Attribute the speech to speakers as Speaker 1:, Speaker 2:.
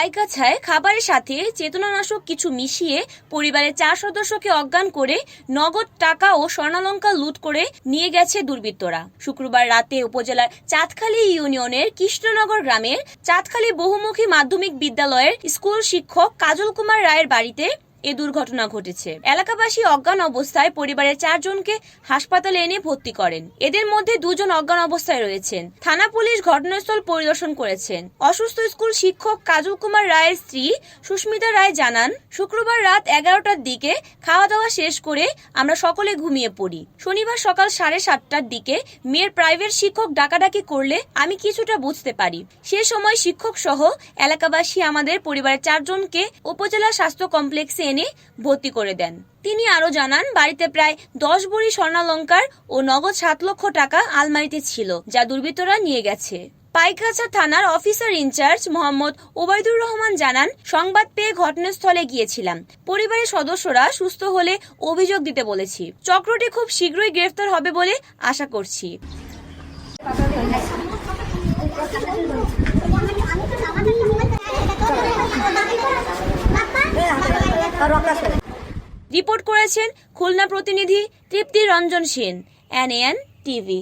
Speaker 1: পাইকাছায় খাবারের সাথে চেতনানাশক কিছু মিশিয়ে পরিবারের চার সদস্যকে অজ্ঞান করে নগদ টাকা ও স্বর্ণালঙ্কা লুট করে নিয়ে গেছে দুর্বৃত্তরা। শুক্রবার রাতে উপজেলার চাঁদখালী ইউনিয়নের কৃষ্ণনগর গ্রামের চাঁদখালী বহুমুখী মাধ্যমিক বিদ্যালয়ের স্কুল শিক্ষক কাজল কুমার রায়ের বাড়িতে এ দুর্ঘটনা ঘটেছে। এলাকাবাসী অজ্ঞান অবস্থায় পরিবারের চারজনকে হাসপাতালে এনে ভর্তি করেন। এদের মধ্যে দুজন অজ্ঞান অবস্থায় রয়েছেন। থানা পুলিশ ঘটনাস্থল পরিদর্শন করেছেন। অসুস্থ স্কুল শিক্ষক কাজল কুমার রায়ের স্ত্রী সুস্মিতা রায় জানান, শুক্রবার রাত এগারোটার দিকে খাওয়া দাওয়া শেষ করে আমরা সকলে ঘুমিয়ে পড়ি। শনিবার সকাল সাড়ে সাতটার দিকে মেয়ের প্রাইভেট শিক্ষক ডাকাডাকি করলে আমি কিছুটা বুঝতে পারি। সে সময় শিক্ষক সহ এলাকাবাসী আমাদের পরিবারের চারজনকে উপজেলা স্বাস্থ্য কমপ্লেক্সে এনে ভর্তি করে দেন। তিনি আরও জানান, বাড়িতে প্রায় দশ ভরি স্বর্ণালঙ্কার ও নগদ সাত লক্ষ টাকা আলমারিতে ছিল, যা দুর্বৃত্তরা নিয়ে গেছে। পাইকাছা থানার officer in charge Mohammad Obaidur Rahman জানান, সংবাদ পেয়ে ঘটনাস্থলে গিয়েছিলাম। পরিবারের সদস্যরা সুস্থ হলে অভিযোগ দিতে বলেছি। চক্রটি খুব শীঘ্রই গ্রেফতার হবে বলে আশা করছি। রিপোর্ট করেছেন খুলনা প্রতিনিধি Tripti Ranjan Sen N N TV.